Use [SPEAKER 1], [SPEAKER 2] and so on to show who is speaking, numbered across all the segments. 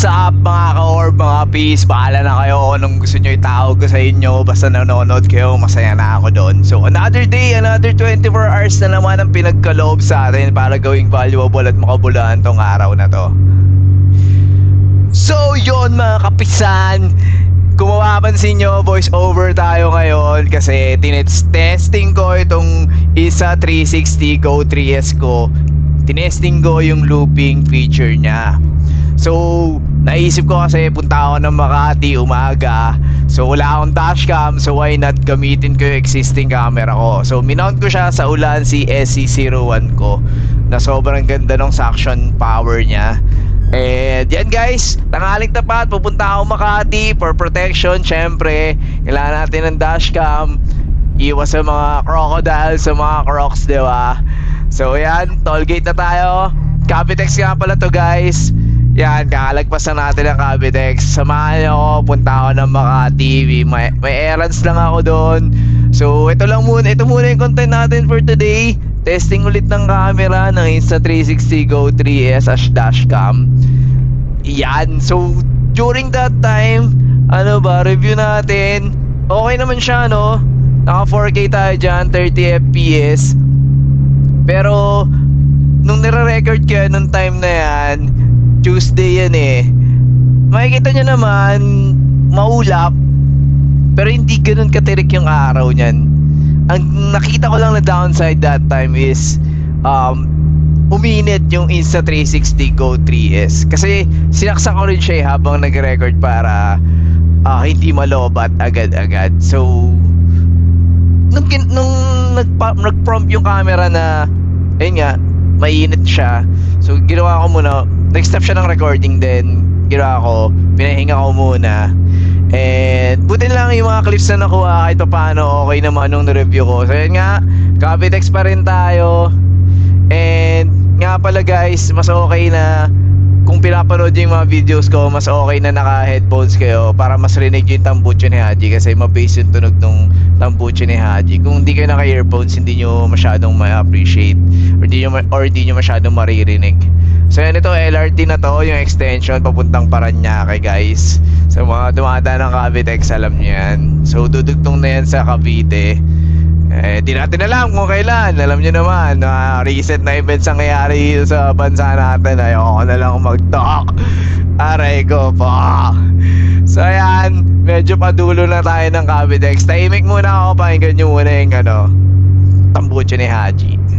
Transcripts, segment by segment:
[SPEAKER 1] What's up mga ka-orb, mga peace? Bahala na kayo anong gusto nyo itawag ko sa inyo. Basta nanonood kayo, masaya na ako doon. So another day, another 24 hours na naman ang pinagkaloob sa atin para gawing valuable at makabulaan tong araw na to. So yon mga kapisan, kung mapapansin nyo, voice over tayo ngayon kasi tinets testing ko itong isa 360 Go 3S ko. Tinesting ko yung looping feature niya. So, naisip ko kasi punta ako ng Makati umaga. So, wala akong dashcam. So, why not gamitin ko yung existing camera ko. So, minount ko siya sa Ulan si SC01 ko na sobrang ganda ng suction power niya. And yan guys, tangaling tapat, pupunta ako Makati for protection. Syempre, kailangan natin ng dashcam. Iwas sa mga crocodile, sa mga crocs, di ba? So yan, toll gate na tayo. Capitex nga pala to guys. Yan, kakalagpasan natin ang Capitex. Samahan niyo ako, punta ako ng Makati. May, may errands lang ako doon. So ito lang muna, ito muna yung content natin for today. Testing ulit ng camera ng Insta360 Go 3S as dashcam. Yan. So, during that time, ano ba, review natin. Okay naman siya, no? Naka 4K tayo dyan, 30 FPS. Pero, nung nire-record ko nung time na yan, Tuesday yan eh. Makikita nyo naman, maulap. Pero hindi ganun katirik yung araw niyan. Ang nakita ko lang na downside that time is, um, uminit yung Insta360 Go 3S. Kasi sinaksak ko rin siya eh, habang nag-record para ah, hindi malobat agad-agad. So, nung, nung nagpa- nag-prompt yung camera na, ayun nga, mainit siya. So, ginawa ko muna, nag-stop siya ng recording din. Ginawa ko, pinahinga ko muna. And buti lang yung mga clips na nakuha kahit pa paano okay naman nung na-review ko. So yun nga, Capitex pa rin tayo. And nga pala guys, mas okay na kung pinapanood yung mga videos ko, mas okay na naka-headphones kayo para mas rinig yung tambucho ni Haji kasi ma-bass yung tunog ng tambucho ni Haji. Kung hindi kayo naka-earphones, hindi nyo masyadong ma-appreciate or hindi nyo, ma- or hindi nyo masyadong maririnig. So yan ito, LRT na to, yung extension papuntang Paranaque guys. Sa mga dumadaan ng Cavitex, alam nyo yan. So dudugtong na yan sa Cavite. Eh, di natin alam kung kailan. Alam nyo naman, na recent na events ang nangyayari dito sa bansa natin. Ayoko na lang mag-talk. Aray ko po. So ayan, medyo padulo na tayo ng Cavitex. Tahimik muna ako, pakinggan nyo muna yung ano, tambucho ni Haji.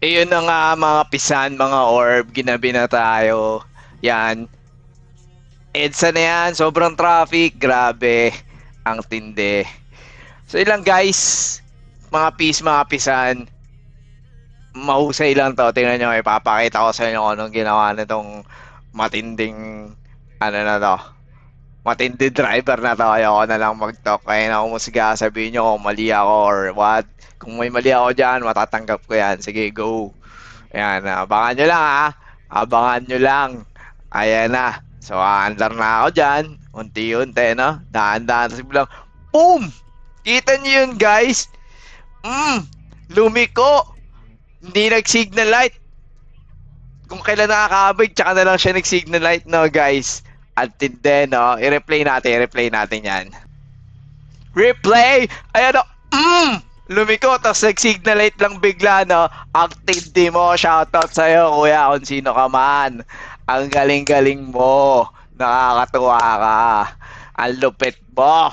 [SPEAKER 1] Ayun na nga mga pisan, mga orb, ginabi na tayo. Yan. EDSA na yan, sobrang traffic, grabe. Ang tindi. So ilang guys, mga pis, mga pisan, mahusay lang to. Tingnan nyo, ipapakita ko sa inyo kung anong ginawa nitong matinding, ano na to, matindi driver na to. Ayoko na lang mag-talk. Kaya na umusga, sabihin nyo kung mali ako or what. Kung may mali ako dyan, matatanggap ko yan. Sige, go. Ayan, abangan nyo lang ha. Abangan nyo lang. Ayan na. So, aandar na ako dyan. Unti-unti, no? Dahan-dahan. Tapos bilang, boom! Kita nyo yun, guys? Mm, lumiko. Hindi nag-signal light. Kung kailan nakakabig, tsaka na lang siya nag-signal light, no, guys? At hindi, no? I-replay natin, i-replay natin yan. Replay! Ayan o, mm! Lumiko, tapos nag-signal light lang bigla, no? Active di mo, shoutout sa'yo, kuya, kung sino ka man. Ang galing-galing mo. Nakakatuwa ka. Ang lupit mo.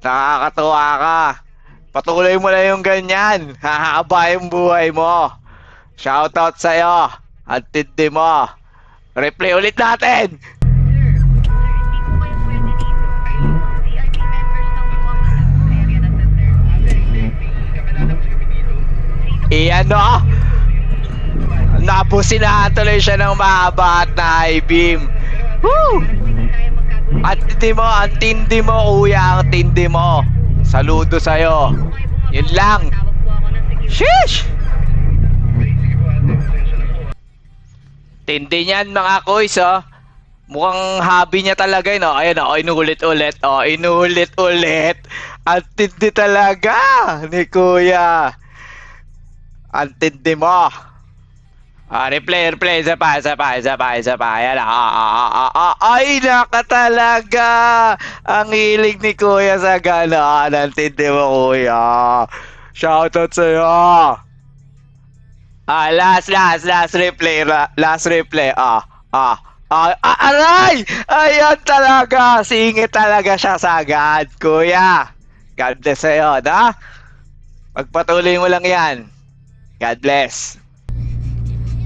[SPEAKER 1] Nakakatuwa ka. Patuloy mo na yung ganyan. Hahaba yung buhay mo. Shoutout sa'yo. Ang tindi mo. Replay ulit natin. Iyan no. Napusin na tuloy siya ng mahaba at na high beam. Woo! Ang tindi mo, ang tindi mo kuya, ang tindi mo. Saludo sa'yo. Yun lang. Sheesh! Tindi niyan mga kuys oh. Mukhang hobby niya talaga oh. Ayun oh, inulit-ulit oh, inulit-ulit. Ang tindi talaga ni kuya. Ang tindi mo. Ah, replay, replay, isa pa, isa pa, isa pa, isa pa. Ayan, ah, ah, ah, ah, ah, ay, naka talaga. Ang hilig ni Kuya sa ganon. Ang tindi mo, Kuya. Shoutout sa'yo. Ah, last, last, last replay, la- last replay. Ah, ah, ah, ah, aray! Ayan talaga. Singit talaga siya sagad, Kuya. God bless sa'yo, na? Pagpatuloy mo lang yan. God bless.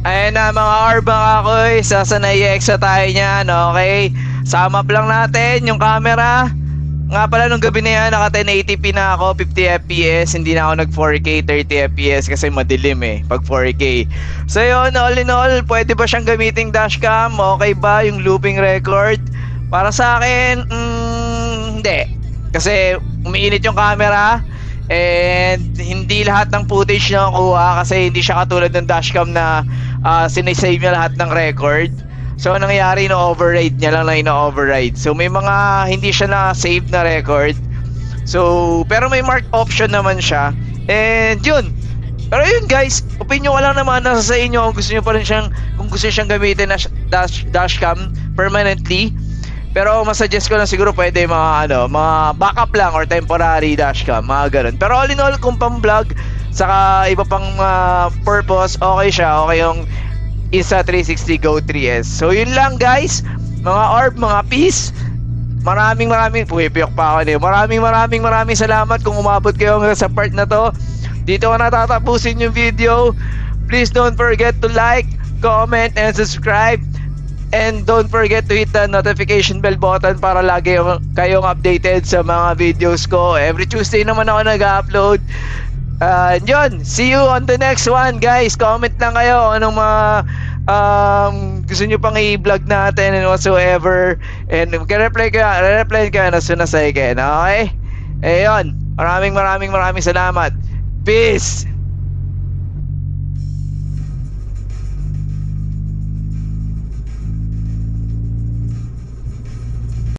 [SPEAKER 1] Ayan na mga orb mga koy, sasanay extra tayo niyan, okay? Sum up lang natin yung camera. Nga pala nung gabi na yan, naka 1080p na ako, 50 fps, hindi na ako nag 4K, 30 fps kasi madilim eh, pag 4K. So yun, all in all, pwede ba siyang gamiting dashcam? Okay ba yung looping record? Para sa akin, mm, hindi. Kasi umiinit yung camera, And hindi lahat ng footage na nakuha kasi hindi siya katulad ng dashcam na uh, sinisave niya lahat ng record. So anong nangyari no override niya lang na ino-override. So may mga hindi siya na save na record. So pero may mark option naman siya. And yun. Pero yun guys, opinion ko lang naman nasa sa inyo kung gusto niyo pa rin siyang kung gusto siyang gamitin na dash, dashcam permanently. Pero masuggest ko lang siguro pwede mga ano, mga backup lang or temporary dashcam, mga ganun. Pero all in all, kung pang vlog, saka iba pang uh, purpose, okay siya. Okay yung isa 360 Go 3S. So yun lang guys, mga orb, mga peace. Maraming maraming, pumipiyok pa ako eh. Maraming maraming maraming salamat kung umabot kayo hanggang sa part na to. Dito ko natatapusin yung video. Please don't forget to like, comment, and subscribe. And don't forget to hit the notification bell button para lagi kayong updated sa mga videos ko. Every Tuesday naman ako nag-upload. Uh, yun, see you on the next one guys. Comment lang kayo anong mga um, gusto nyo pang i-vlog natin and whatsoever. And mag-reply ka, re-reply ka na soon as I can. Okay? Eh yun, maraming maraming maraming salamat. Peace!